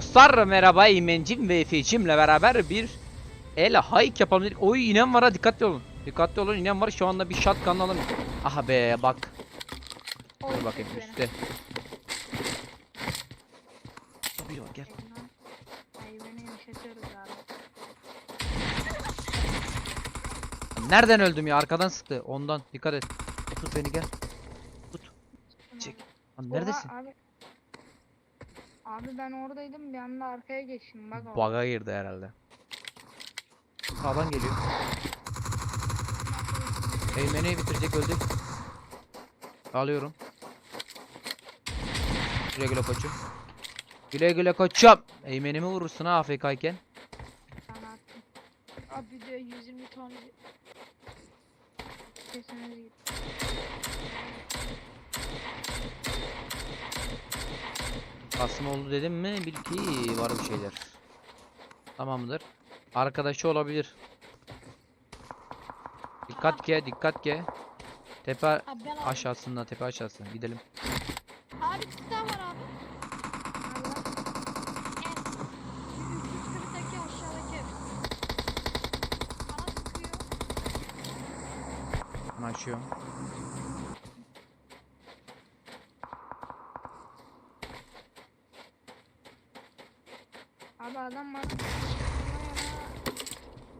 Dostlar merhaba İmencim ve Efe'cimle beraber bir el hike yapalım dedik. Oy inen var ha dikkatli olun. Dikkatli olun inen var şu anda bir shotgun alalım. Aha be bak. Dur bakayım üstte. Biri var gel. Nereden öldüm ya arkadan sıktı ondan dikkat et. Tut beni gel. Çek. Lan neredesin? Oha, abi. Abi ben oradaydım bir anda arkaya geçtim bak orada. Bug'a girdi herhalde. Sağdan geliyor. Eymen'i bitirecek öldü. Alıyorum. Güle güle koçum. Güle güle koçum. Eymen'imi vurursun ha AFK'yken. Abi de 120 tane Sesiniz gitti. Kasım oldu dedim mi bil ki var bir şeyler. Tamamdır. Arkadaşı olabilir. Dikkat ke dikkat ke. Tepe Abi ben aşağısında tepe aşağısı gidelim. Abi tane var abi. Açıyorum. Abi adam bana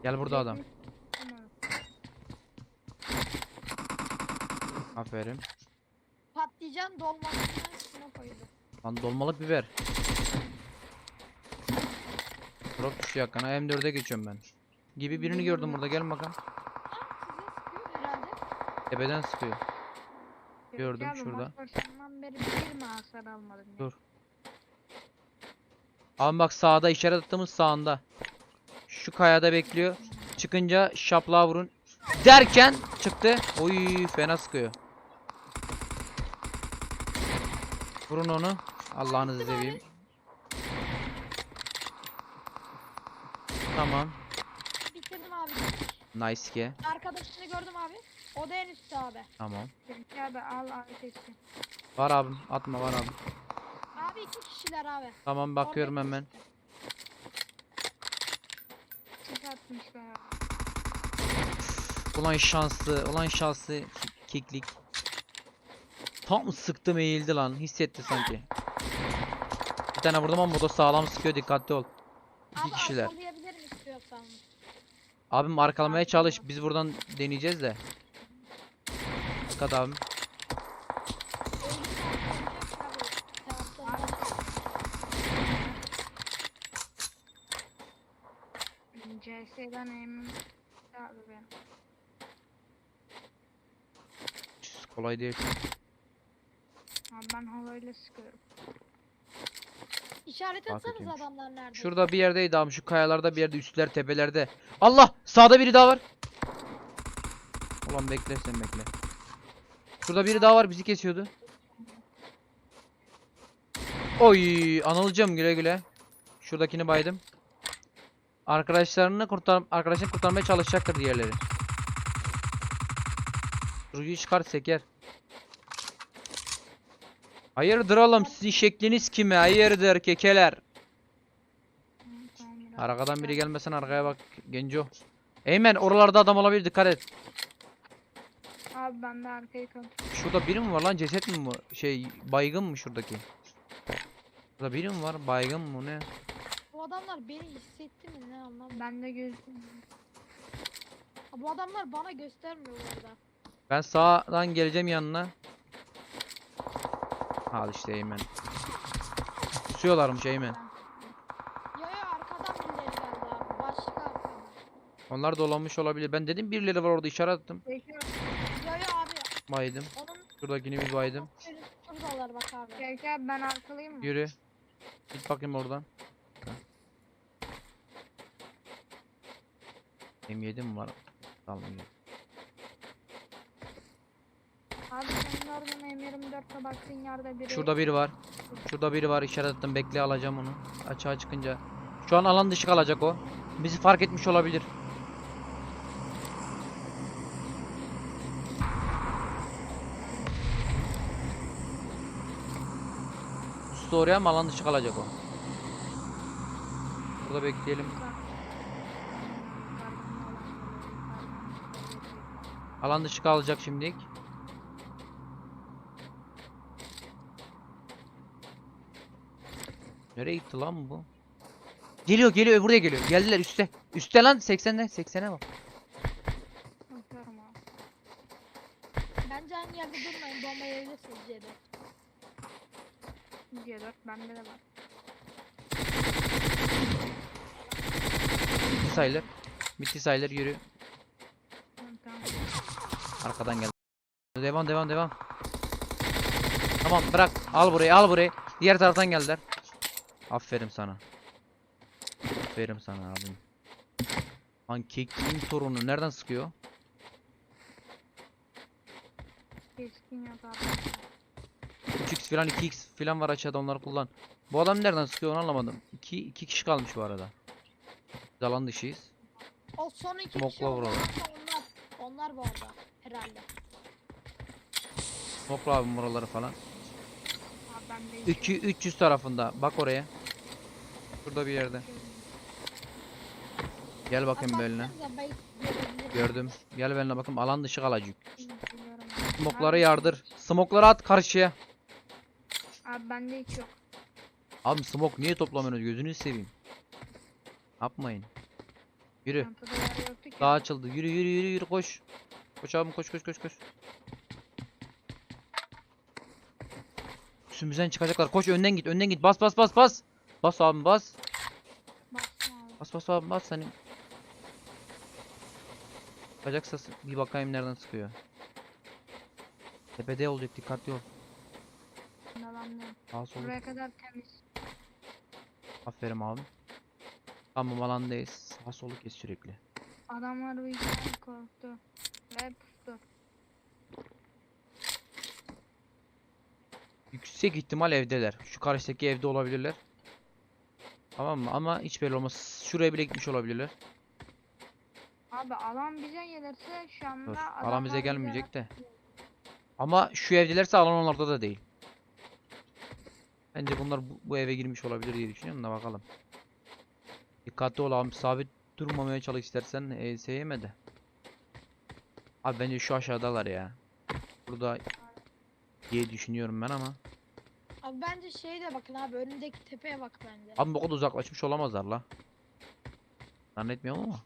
Gel burada adam. Aferin. Patlıcan dolmasının üstüne koydu. Lan dolmalık biber. Drop düşüyor yakana. M4'e geçiyorum ben. Gibi birini gördüm burada. Gel bakalım. Tepeden sıkıyor. Gördüm şurada. Beri bir mi hasar almadın ya? Dur. Abi bak sağda işaret attığımız sağında. Şu kayada bekliyor. Çıkınca şaplığa vurun. Derken çıktı. Oy fena sıkıyor. Vurun onu. Allah'ınızı seveyim. Tamam. Bitirdim abi. Nice ki. Arkadaşını gördüm abi. O da en üstte abi. Tamam. Peki abi al ateşi. Var abim. Atma var abim. Abi iki kişiler abi. Tamam bakıyorum Orada hemen. Çık atmışlar abi. Ulan şanslı. Ulan şanslı. ki- Keklik. Tam sıktım eğildi lan. Hissetti sanki. Bir tane vurdum ama bu da sağlam sıkıyor. Dikkatli ol. İki Abi kişiler. Abim arkalamaya çalış. Biz buradan deneyeceğiz de. Dikkat abim. CS'den emin abi benim. Kolay değil. Abi ben havayla sıkıyorum. İşaret Bak atsanız adamlar nerede? Şurada bir yerdeydi abi. Şu kayalarda bir yerde. Üstler tepelerde. Allah! Sağda biri daha var. Ulan bekle sen bekle. Şurada biri daha var. Bizi kesiyordu. Oy! Anılcım güle güle. Şuradakini baydım. Arkadaşlarını kurtar arkadaşını kurtarmaya çalışacaktır diğerleri. Ruyu çıkar seker. Hayırdır oğlum sizin şekliniz kime? Hayırdır kekeler? Arkadan biri gelmesin arkaya bak genco. Eymen oralarda adam olabilir dikkat et. Abi ben de arkayı kontrol Şurada biri mi var lan ceset mi bu? Şey baygın mı şuradaki? Burada biri mi var baygın mı ne? Bu adamlar beni hissetti mi ne anlamadım. Ben de göz Ha, Bu adamlar bana göstermiyor bu arada. Ben sağdan geleceğim yanına. Al işte Eymen. Kusuyorlarmış Eymen. Yo yo arkadan birileri geldi abi. Başka arkadan. Onlar dolanmış olabilir. Ben dedim birileri var orada işaret attım. Peki Yo yo abi. Baydım. Onun Şuradakini bir baydım. şöyle şuradalar bak abi. Peki abi ben arkalayayım mı? Yürü. Git bakayım oradan. M7 mi var? Tamam. Abi senin oradan M24'e baktığın yerde biri. Şurada biri var. Şurada biri var işaret ettim. Bekle alacağım onu. Açığa çıkınca. Şu an alan dışı kalacak o. Bizi fark etmiş olabilir. Usta oraya mı alan dışı kalacak o? Burada bekleyelim. Alan dışı kalacak şimdilik. Nereye gitti lan bu? Geliyor geliyor buraya geliyor. Geldiler üste. Üste lan 80'de 80'e bak. Bakıyorum abi. Bence aynı yerde durmayın. Bomba yiyebilirsiniz C'de. C4 bende de var. Bitti sayılır. Bitti sayılır yürü. Tamam, tamam. Arkadan gel. Devam devam devam. Tamam bırak. Al burayı al burayı. Diğer taraftan geldiler. Aferin sana. Aferin sana abim. Lan kekin torunu nereden sıkıyor? Keskin yok abi. 3x falan 2x falan var aşağıda onları kullan. Bu adam nereden sıkıyor onu anlamadım. 2 2 kişi kalmış bu arada. Biz alan dışıyız. O son iki Smoke'la kişi vuralım. onlar. Onlar. Bu arada. Herhalde. Smokla abim buraları falan. Abi bende 2 300 tarafında. Bak oraya. Şurada bir yerde. Gel bakayım benimle. Gördüm. Gel benimle bakayım alan dışı kalacak. Smokları yardır. Smokları at karşıya. Abi bende hiç yok. Abi smoke niye toplamıyorsunuz gözünü seveyim. Yapmayın. Yürü. Daha açıldı. Yürü yürü yürü yürü koş. Koş abim koş koş koş koş. Üstümüzden çıkacaklar. Koş önden git önden git. Bas bas bas bas. Bas abim bas. Abi. Bas bas abim bas senin. Çıkacaksa s- bir bakayım nereden sıkıyor. Tepede olacak dikkatli ol. Yalanlıyorum. Sağ sol. Buraya kadar temiz. Aferin abi. Tamam alandayız. Sağ solu kes sürekli. Adamlar bir yüzden korktu. Ve pustu. Yüksek ihtimal evdeler. Şu karşıdaki evde olabilirler. Tamam mı? Ama hiç belli olmaz. Şuraya bile gitmiş olabilirler. Abi alan bize gelirse şu anda Dur. Alan bize gelmeyecek de. Ama şu evdelerse alan onlarda da değil. Bence bunlar bu, bu eve girmiş olabilir diye düşünüyorum da bakalım. Dikkatli ol abi. Sabit durmamaya çalış istersen ES yeme de. Abi bence şu aşağıdalar ya. Burada diye düşünüyorum ben ama. Abi bence şeye de bakın abi. Önündeki tepeye bak bence. Abi bu kadar uzaklaşmış olamazlar la. Zannetmiyorum ama.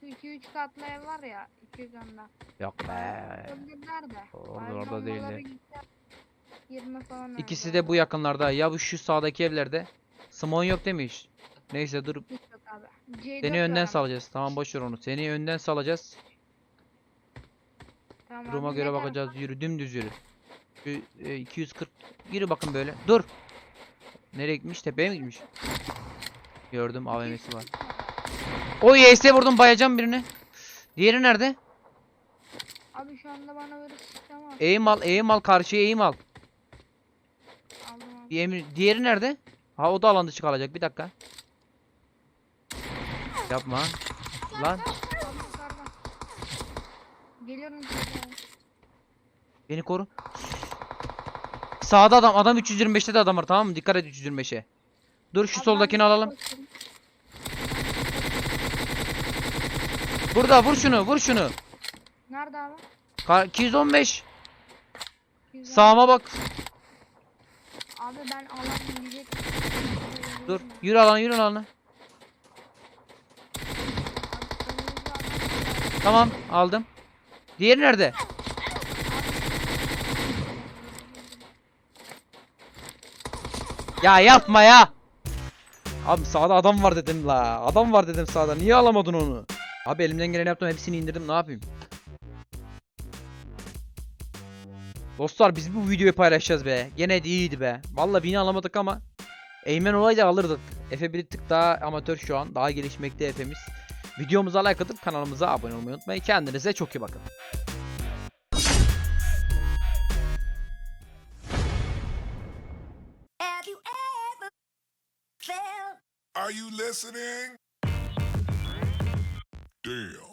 Şu 2-3 katlı ev var ya 200 anda. Yok be. Öldürdüler de. Olmaları değildi. güzel. 20 falan İkisi de bu yakınlarda. Ya bu şu sağdaki evlerde. Simon yok demiş. Neyse dur. Hiç yok abi. C4 Seni önden salacağız. Tamam boş ver onu. Seni önden salacağız. Tamam Duruma göre bakacağız. Yürü dümdüz yürü. Şu, e, 240. Yürü bakın böyle. Dur. Nereye gitmiş? Tepeye mi gitmiş? Gördüm AVM'si var. O YS vurdum bayacağım birini. Diğeri nerede? Abi şu anda bana böyle sistem var. Eğim al, eğim al karşıya eğim al. Diğeri, diğeri nerede? Ha o da alan dışı kalacak. Bir dakika. Yapma. Lan. Size. beni koru. Sağda adam. Adam 325'te de adam var tamam mı? Dikkat et 325'e. Dur şu Abi soldakini alalım. koşuyorum. Burada vur şunu vur şunu. Nerede abi? Ka- 215. 200 Sağıma bak. Abi ben alan yiyecek. Dur. Yürü alana yürü alana. Tamam aldım. Diğeri nerede? Ya yapma ya. Abi sağda adam var dedim la. Adam var dedim sağda. Niye alamadın onu? Abi elimden geleni yaptım. Hepsini indirdim. Ne yapayım? Dostlar biz bu videoyu paylaşacağız be. Gene de iyiydi be. Vallahi bini alamadık ama Eymen olaydı alırdık. Efe bir tık daha amatör şu an. Daha gelişmekte Efe'miz. Videomuza like atıp kanalımıza abone olmayı unutmayın. Kendinize çok iyi bakın. Are you listening? Damn.